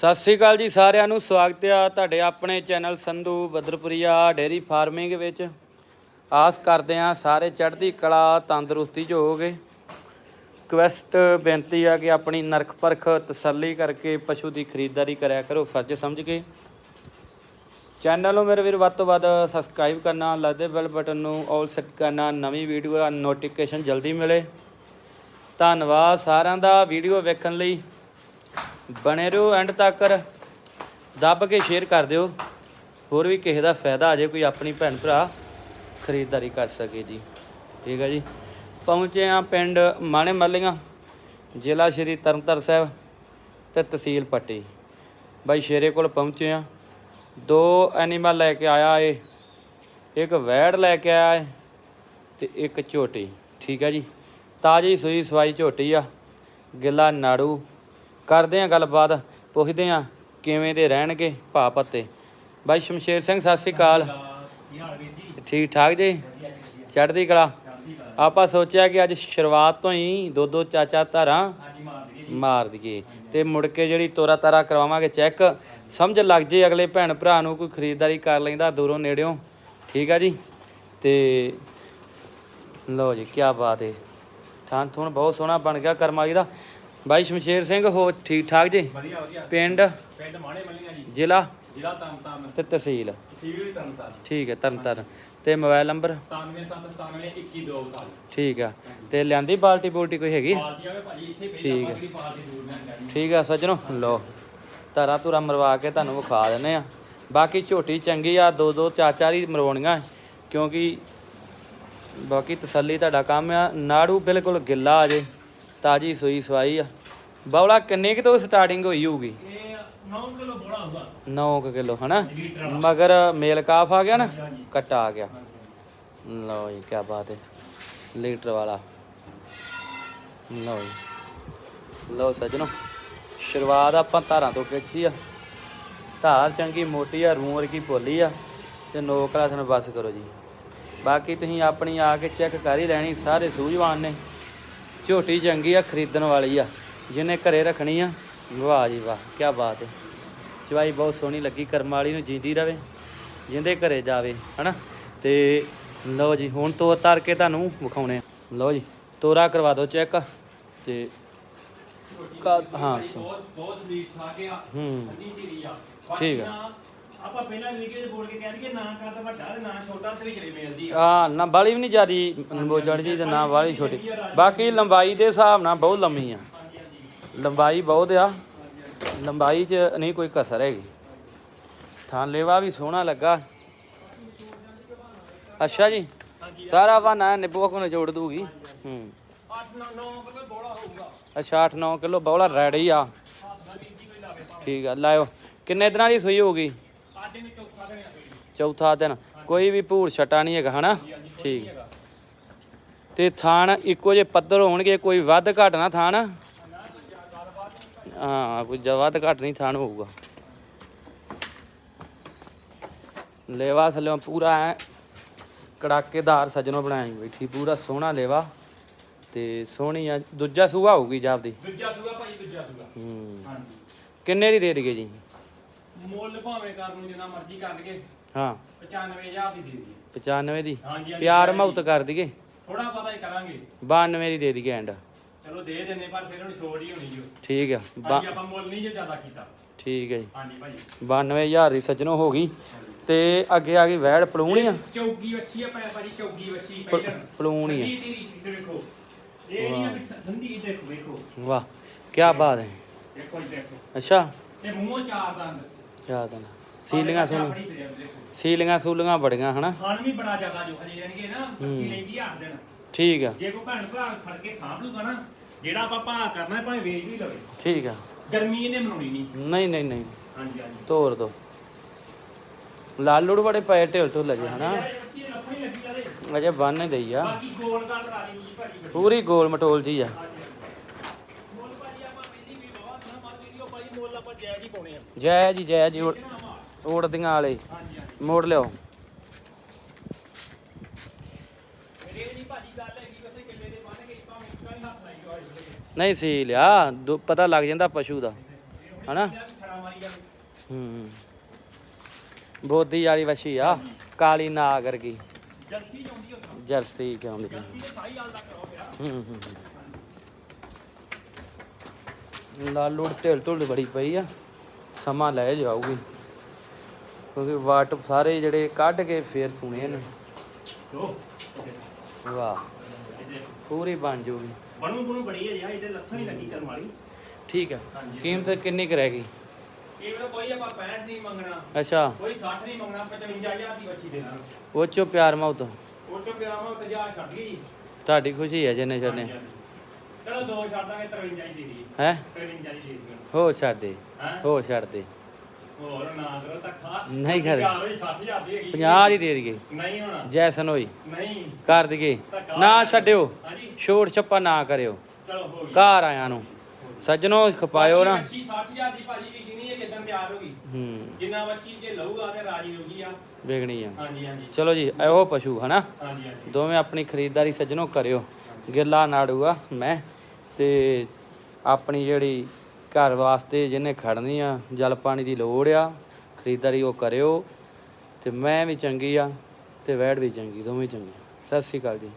ਸਤਿ ਸ੍ਰੀ ਅਕਾਲ ਜੀ ਸਾਰਿਆਂ ਨੂੰ, ਸਵਾਗਤ ਹੈ ਤੁਹਾਡੇ ਆਪਣੇ channel Sandhu Badarpuria dairy farming ਵਿੱਚ। ਆਸ ਕਰਦੇ ਹਾਂ ਸਾਰੇ ਚੜ੍ਹਦੀ ਕਲਾ, ਤੰਦਰੁਸਤੀ 'ਚ ਹੋਵੋਗੇ। ਕੁਐਸਟ ਬੇਨਤੀ ਆ ਕਿ ਆਪਣੀ ਨਰਖ ਪਰਖ ਤਸੱਲੀ ਕਰਕੇ ਪਸ਼ੂ ਦੀ ਖਰੀਦਦਾਰੀ ਕਰਿਆ ਕਰੋ, ਫਰਜ਼ ਸਮਝ ਕੇ। ਚੈਨਲ ਨੂੰ ਮੇਰੇ ਵੀਰ ਵੱਧ ਤੋਂ ਵੱਧ ਸਬਸਕ੍ਰਾਈਬ ਕਰਨਾ ਲੱਗਦੇ ਬੈਲ ਬਟਨ ਨੂੰ ਆਲ ਸੈੱਟ ਕਰਨਾ, ਨਵੀਂ ਵੀਡੀਓ ਦਾ ਨੋਟੀਫਿਕੇਸ਼ਨ ਜਲਦੀ ਮਿਲੇ। ਧੰਨਵਾਦ ਸਾਰਿਆਂ ਦਾ ਵੀਡੀਓ ਵੇਖਣ ਲਈ। ਬਣੇ ਰਹੋ ਐਂਡ ਤੱਕ ਦੱਬ ਕੇ ਸ਼ੇਅਰ ਕਰ ਦਿਓ। ਹੋਰ ਵੀ ਕਿਸੇ ਦਾ ਫਾਇਦਾ ਆ ਜੇ ਕੋਈ ਆਪਣੀ ਭੈਣ ਭਰਾ ਖਰੀਦਦਾਰੀ ਕਰ ਸਕੇ ਜੀ। ਠੀਕ ਹੈ ਜੀ। ਪਹੁੰਚੇ ਆ ਪਿੰਡ ਮਾਣੇ ਮੱਲੀਆਂ, ਜ਼ਿਲ੍ਹਾ ਸ਼੍ਰੀ ਤਰਨਤਾਰਨ ਸਾਹਿਬ ਤੇ ਤਹਿਸੀਲ ਪੱਟੀ। ਬਾਈ ਸ਼ੇਰੇ ਕੋਲ ਪਹੁੰਚੇ ਆ ਦੋ ਐਨੀਮਲ ਲੈ ਕੇ ਆਇਆ ਏ। ਇੱਕ ਵੈੜ ਲੈ ਕੇ ਆਇਆ ਏ ਤੇ ਇੱਕ ਝੋਟੀ। ਠੀਕ ਹੈ ਜੀ। ਤਾਜੀ ਸੂਈ ਸਵਾਈ ਝੋਟੀ ਆ। ਗਿੱਲਾ ਨਾੜੂ ਕਰਦੇ ਆ ਗੱਲਬਾਤ, ਪੁੱਛਦੇ ਆ ਕਿਵੇਂ ਦੇ ਰਹਿਣਗੇ ਭਾ ਪੱਤੇ। ਬਾਈ ਸ਼ਮਸ਼ੇਰ ਸਿੰਘ, ਸਤਿ ਸ੍ਰੀ ਅਕਾਲ। ਠੀਕ ਠਾਕ ਜੀ? ਚੜ੍ਹਦੀ ਕਲਾ। ਆਪਾਂ ਸੋਚਿਆ ਕਿ ਅੱਜ ਸ਼ੁਰੂਆਤ ਤੋਂ ਹੀ ਦੋ ਦੋ ਚਾਚਾ ਧਾਰਾਂ ਮਾਰ ਦਈਏ ਤੇ ਮੁੜ ਕੇ ਜਿਹੜੀ ਤੋਰਾ ਤਾਰਾ ਕਰਵਾਵਾਂਗੇ ਚੈੱਕ। ਸਮਝ ਲੱਗ ਜੇ ਅਗਲੇ ਭੈਣ ਭਰਾ ਨੂੰ ਕੋਈ ਖਰੀਦਦਾਰੀ ਕਰ ਲੈਂਦਾ ਦੂਰੋਂ ਨੇੜਿਓਂ। ਠੀਕ ਆ ਜੀ? ਤੇ ਲਓ ਜੀ ਕੀ ਬਾਤ ਹੈ ਥਾਂ ਥੁਣ ਬਹੁਤ ਸੋਹਣਾ ਬਣ ਗਿਆ ਕਰਮਾਈ ਦਾ। ਬਾਈ ਸ਼ਮਸ਼ੇਰ ਸਿੰਘ ਹੋ ਠੀਕ ਠਾਕ ਜੀ? ਵਧੀਆ ਵਧੀਆ। ਪਿੰਡ? ਪਿੰਡ ਮਾਣੇ ਮੱਲੀਆਂ ਜੀ। ਜ਼ਿਲ੍ਹਾ? ਜ਼ਿਲ੍ਹਾ ਤਰਨਤਾਰਨ। ਤੇ ਤਹਿਸੀਲ? ਵੀ ਤਰਨਤਾਰਨ। ਠੀਕ ਹੈ ਤਰਨਤਾਰਨ। ਤੇ ਮੋਬਾਈਲ ਨੰਬਰ? 97979122 ਠੀਕ ਆ। ਤੇ ਲਿਆਂਦੀ ਬਾਲਟੀ ਬੂਲਟੀ ਕੋਈ ਹੈਗੀ? ਠੀਕ ਜਾਣੀ। ਠੀਕ ਆ ਸੱਜਣੋ। ਲਓ ਧਾਰਾ ਧੁਰਾ ਮਰਵਾ ਕੇ ਤੁਹਾਨੂੰ ਵਿਖਾ ਦਿੰਨੇ ਆ। ਬਾਕੀ ਝੋਟੀ ਚੰਗੀ ਆ ਦੋ ਦੋ ਚਾਰ ਚਾਰ ਹੀ ਮਰਵਾਉਣੀਆਂ। ਕਿਉਂਕਿ ਬਾਕੀ ਤਸੱਲੀ ਤੁਹਾਡਾ ਕੰਮ ਆ। ਨਾੜੂ ਬਿਲਕੁਲ ਗਿੱਲਾ ਅਜੇ ਤਾਜੀ ਸੂਈ ਸਵਾਈ ਆ। ਬੌਲਾ ਕਿੰਨੇ ਕਿ ਤੋਂ ਸਟਾਰਟਿੰਗ ਹੋਈ ਹੋਊਗੀ? ਇਹ 9 ਕਿਲੋ ਬੋੜਾ ਹੋਊਗਾ 9 ਕਿਲੋ ਹਨਾ? ਮਗਰ ਮੇਲ ਕਾਫ ਆ ਗਿਆ ਨਾ, ਕੱਟਾ ਆ ਗਿਆ। ਲਓ ਜੀ ਕੀ ਬਾਤ ਹੈ। ਲੀਟਰ ਵਾਲਾ। ਲਓ ਜੀ। ਲਓ ਸੱਜਣੋ, ਸ਼ੁਰੂਆਤ ਆਪਾਂ ਧਾਰਾਂ ਤੋਂ ਕੀਤੀ ਆ। ਧਾਰ ਚੰਗੀ ਮੋਟੀ ਆ ਰੂਮ ਵਰਗੀ ਭੋਲੀ ਆ, ਤੇ ਨੋਕ ਵਾਲਾ ਸਾਨੂੰ ਬਸ ਕਰੋ ਜੀ। ਬਾਕੀ ਤੁਸੀਂ ਆਪਣੀ ਆ ਕੇ ਚੈੱਕ ਕਰ ਹੀ ਲੈਣੀ, ਸਾਰੇ ਸੂਝਵਾਨ ਨੇ। ਝੋਟੀ ਚੰਗੀ ਆ ਖਰੀਦਣ ਵਾਲੀ ਆ। ਜਿਹਨੇ ਘਰੇ ਰੱਖਣੀ ਆ ਵਾਹ ਜੀ ਵਾਹ ਕੀ ਬਾਤ ਹੈ ਚਵਾਈ ਬਹੁਤ ਸੋਹਣੀ ਲੱਗੀ ਕਰਮ ਵਾਲੀ ਨੂੰ ਜੀਂਦੀ ਰਵੇ ਜਿੰਦੇ ਘਰੇ ਜਾਵੇ ਹਨਾ? ਤੇ ਲਓ ਜੀ ਹੁਣ ਤੋਰ ਤਾਰ ਕੇ ਤੁਹਾਨੂੰ ਵਿਖਾਉਣੇ ਆ। ਲਓ ਜੀ ਤੋਰਾ ਕਰਵਾ ਦਿਓ ਚੈੱਕ ਤੇ ਕਾ- ਹਾਂ ਸੋ ਬਹੁਤ ਬਹੁਤ ਕੇ ਆ ਹੂੰ। ਠੰਡੀ ਧੀਰੀ ਆ। ਠੀਕ ਆ। ਆਪਾਂ ਪਹਿਲਾਂ ਵੀਡੀਓ 'ਚ ਬੋਲ ਕੇ ਕਹਿ ਦਈਏ ਨਾ ਕਰਦਾ ਵੱਡਾ ਤੇ ਨਾ ਛੋਟਾ ਤੇ ਵਿਚਲੇ ਮਿਲਦੀ ਆ। ਆ ਨਾ ਬਾਲੀ ਵੀ ਨਹੀਂ ਜਿਆਦੀ ਬੋਜਣ ਜੀ ਤੇ ਨਾ ਬਾਲੀ ਛੋਟੀ। ਬਾਕੀ ਲੰਬਾਈ ਦੇ ਹਿਸਾਬ ਨਾਲ ਬਹੁਤ ਲੰਮੀ ਆ। ਲੰਬਾਈ ਬਹੁਤ ਆ। ਲੰਬਾਈ 'ਚ ਨਹੀਂ ਕੋਈ ਕਸਰ ਹੈਗੀ। ਥਾਂ ਲੇਵਾ ਵੀ ਸੋਹਣਾ ਲੱਗਾ। ਅੱਛਾ ਜੀ ਸਾਰਾ ਬਹਾਨਾ ਨਿੱਬੂ ਕੋਲ ਨਿਚੋੜ ਦੂਗੀ ਹੂੰ। 8 9 9 ਕਿਲੋ ਬੋੜਾ ਹੋਊਗਾ। ਅੱਛਾ 8-9 ਕਿਲੋ ਬੌਲਾ ਰੈਡੀ ਆ। ਠੀਕ ਆ ਲਾਇਓ। ਕਿੰਨੇ ਦਿਨਾਂ ਦੀ ਸੂਈ ਅੱਜ ਚੌਥਾ ਦਿਨ। ਆ ਜੀ ਚੌਥਾ ਦਿਨ ਕੋਈ ਵੀ ਭੂਰ ਛਟਾ ਨਹੀਂ ਹੈਗਾ ਹਨਾ? ਠੀਕ। ਤੇ ਥਾਣ ਇੱਕੋ ਜੇ ਪੱਧਰ ਹੋਣਗੇ ਕੋਈ ਵੱਧ ਘੱਟ ਨਾ ਥਾਣ। ਹਾਂ ਕੋਈ ਵੱਧ ਘੱਟ ਨਹੀਂ ਥਾਣ ਹੋਊਗਾ। ਲੇਵਾ ਥੱਲੇ ਪੂਰਾ ਐ ਕੜਾਕੇਦਾਰ ਸਜਣੋਂ ਬਣਾਈ ਬੈਠੀ ਪੂਰਾ ਸੋਹਣਾ ਲੇਵਾ ਤੇ ਸੋਹਣੀ ਆ। ਦੂਜਾ ਸੂਆ ਹੋਊਗੀ ਜਾਪਦੀ ਦੂਜਾ ਸੂਗਾ ਭਾਈ ਦੂਜਾ ਹੂੰ। ਹਾਂਜੀ ਕਿੰਨੇ ਦੀ ਦੇ ਦਈਏ ਜੀ? ਮੁੱਲ ਭਾਵੇਂ ਕਰਨ ਨੂੰ ਜਿੰਨਾ ਮਰਜ਼ੀ ਕਰ ਲਈਏ। ਹਾਂ। 95000 ਦੀ ਦੇ ਦਈਏ। 95 ਦੀ? ਹਾਂਜੀ ਪਿਆਰ ਮੁਹੱਬਤ ਕਰ ਦਈਏ। ਥੋੜਾ ਪਤਾ ਹੀ ਕਰਾਂਗੇ। 92 ਦੀ ਦੇ ਦਈਏ ਐਂਡ ਚਲੋ ਦੇ ਦਿੰਨੇ ਪਰ ਫਿਰ ਹੁਣ ਛੋੜ ਹੀ ਹੋਣੀ ਜੋ ਠੀਕ ਆ। ਬਾ- ਹਾਂਜੀ ਆਪਾਂ ਮੁੱਲ ਨਹੀਂ ਜੇ ਜ਼ਿਆਦਾ ਕੀਤਾ। ਠੀਕ ਹੈ ਜੀ। ਹਾਂਜੀ ਭਾਈ। 92000 ਦੀ ਸੱਜਣੋ ਹੋ ਗਈ। ਤੇ ਅੱਗੇ ਆ ਗਈ ਵੈੜ ਪਲੂਣੀ ਆ। ਚੌਗੀ ਵੱਛੀ ਆ ਪੈ ਭਾਜੀ ਚੌਗੀ ਵੱਛੀ ਪ- ਪਹਿਲਾਂ ਪਲੂਣੀ ਆ। ਠੰਡੀ ਵੇਖੋ। ਇਹ ਨਹੀਂ ਆ ਵੀ ਠੰਡੀ ਦੇਖੋ ਵੇਖੋ। ਵਾਹ ਕੀ ਬਾਤ ਹੈ। ਦੇਖੋ ਜੀ ਦੇਖੋ। ਅੱਛਾ। ਤੇ ਮੂੰਹੋਂ ਚਾਰ ਦੰਦ। ਯਾਦ ਨਾ। ਸੀਲੀਆਂ ਆਪਣੀ ਸੁਣ ਦੇਖੋ ਸੀਲੀਆਂ ਸੂਲੀਆਂ ਬੜੀਆਂ ਹਨਾ। ਖਾਣ ਵੀ ਬੜਾ ਜ਼ਿਆਦਾ ਜੋ ਹਜੇ ਜਾਨਗੇ ਨਾ ਵੱਛੀ ਲੈਂਦੀ ਆ ਦਿਨ। ਠੀਕ ਆ। ਜੇ ਕੋ ਭੈਣ ਭਰਾ ਖੜ ਕੇ ਸਾਂਭ ਲੂਗਾ ਨਾ ਜਿਹੜਾ ਆਪਾਂ ਭਾਅ ਕਰਨਾ ਹੈ, ਭਾਵੇਂ ਵੇਚ ਵੀ ਲਵੇ। ਠੀਕ ਆ। ਗਰਮੀ ਇਹਨੇ ਮਨਾਉਣੀ ਨਹੀਂ। ਨਹੀਂ ਨਹੀਂ ਨਹੀਂ। ਹਾਂਜੀ ਹਾਂਜੀ। ਤੋਰ ਦੋ। ਲਾਲ ਲੂੜ ਬੜੇ ਪਏ ਢਿਲ ਢੁੱਲ ਲਗੇ ਹਨਾ। ਇਹ ਲੱਗੀ ਅਜੇ ਬੰਨ ਦਈ ਆ। ਬਾਕੀ ਗੋਲ ਜੀ ਭਾਜੀ। ਪੂਰੀ ਗੋਲ ਮਟੋਲ ਜੀ ਆ। ਮੁੱਲ ਪਾਉਣੇ ਆ। ਜੈ ਜੀ ਜੈ ਜੀ ਉੜਦੀਆਂ ਵਾਲੇ। ਹਾਂਜੀ ਮੋੜ ਲਿਓ ਨਹੀਂ ਸੀ ਲਿਆ ਦੁ- ਪਤਾ ਲੱਗ ਜਾਂਦਾ ਪਸ਼ੂ ਦਾ। ਹਨਾ? ਹੂੰ। ਬੋਦੀ ਵਾਲੀ ਵਛੀ ਆ। ਕਾਲੀ ਨਾਗਰ ਕੀ ਜਰਸੀ ਜਾਂਦੀ ਉੱਥੋਂ ਜਰਸੀ ਕਹਿੰਦੀ ਜਰਸੀ ਤੇ ਹੂੰ ਹੂੰ। ਲਾਲੂ ਢਿਲ ਢੁਲ ਬੜੀ ਪਈ ਆ। ਸਮਾਂ ਲੈ ਜਾਊਗੀ। ਕਿਉਂਕਿ ਵਾਟ ਸਾਰੇ ਜਿਹੜੇ ਕੱਢ ਕੇ ਫੇਰ ਸੁਣੇ ਨੇ। ਵਾਹ। ਪੂਰੀ ਬਣ ਜੂਗੀ। ਬਣੂ ਬਣੂ ਬੜੀ ਹੈ ਯਾਰ ਇਹਦੇ ਲੱਥਾਂ ਨਹੀਂ ਲੱਗੀ ਕਰਮ ਵਾਲੀ। ਠੀਕ ਹੈ। ਕੀਮਤ ਕਿੰਨੀ ਕੁ ਰਹਿ ਗਈ? ਇਹ ਵੇਲੇ ਕੋਈ ਆਪਾਂ 65 ਨਹੀਂ ਮੰਗਣਾ। ਅੱਛਾ। ਕੋਈ 60 ਨਹੀਂ ਮੰਗਣਾ 55000 ਦੀ ਬੱਚੀ ਦੇ ਦਾਂਗੇ ਉਹ ਚੋਂ ਪਿਆਰ ਮਾਉ ਤੋਂ ਉਹ ਚੋਂ ਪਿਆ ਮੈਂ ਤੇ ਜਾ ਛੱਡ ਗਈ ਤੁਹਾਡੀ ਖੁਸ਼ੀ ਹੈ ਜਿੰਨੇ ਹਾਂਜੀ। ਚਲੋ ਦੋ ਛੱਡ ਦਾਂਗੇ 53 ਦੀ ਦੇ ਦੀ ਹੈ? 53 ਦੀ ਦੇ ਦੀ ਹੋ ਛੱਡ ਦੇ ਹੈ? ਛੱਡ ਦੇ। ਹੋਰ ਨਾ ਕਰੋ ਧੱਕਾ ਨਹੀਂ ਕਰ। ਯਾਰ ਹੋਈ 60000 ਦੀ ਹੈਗੀ। 50 ਦੀ ਦੇ ਦਈਏ। ਨਹੀਂ ਹੋਣਾ। ਜੈਸਨ ਹੋਈ। ਨਹੀਂ। ਕਰ ਦਈਏ। ਨਾ ਛੱਡਿਓ। ਹਾਂਜੀ। ਛੋੜ ਛੱਪਾ ਨਾ ਕਰਿਓ। ਚਲੋ ਹੋ ਗਈ। ਘਰ ਆਇਆਂ ਨੂੰ। ਸੱਜਣੋ ਖਪਾਇਓ ਨਾ। ਬੱਚੀ 60000 ਦੀ ਭਾਜੀ ਵੀ ਕਿੰਨੀ ਹੈ ਕਿਦਾਂ ਤਿਆਰ ਹੋ ਗਈ। ਹੂੰ। ਜਿੰਨਾ ਬੱਚੀ ਜੇ ਲਊਗਾ ਤੇ ਰਾਜੀ ਰਹੂਗੀ ਆ। ਵੇਗਣੀ ਆ। ਹਾਂਜੀ ਹਾਂਜੀ। ਚਲੋ ਜੀ ਇਹੋ ਪਸ਼ੂ ਹਨਾ? ਹਾਂਜੀ ਹਾਂਜੀ। ਦੋਵੇਂ ਆਪਣੀ ਖਰੀਦਦਾਰੀ ਸੱਜਣੋ ਕਰਿਓ। ਗਿੱਲਾ ਨਾੜੂਗਾ ਮੈਂ ਤੇ ਆਪਣੀ ਜਿਹੜੀ ਘਰ ਵਾਸਤੇ ਜਿਹਨੇ ਖੜਨੀ ਆ, ਜਲ ਪਾਣੀ ਦੀ ਲੋੜ ਆ, ਖਰੀਦਦਾਰੀ ਉਹ ਕਰਿਓ ਤੇ ਮੈਂ ਵੀ ਚੰਗੀ ਆ ਤੇ ਵੈੜ ਵੀ ਚੰਗੀ, ਦੋਵੇਂ ਚੰਗੇ ਸਤਿ ਸ੍ਰੀ ਅਕਾਲ ਜੀ।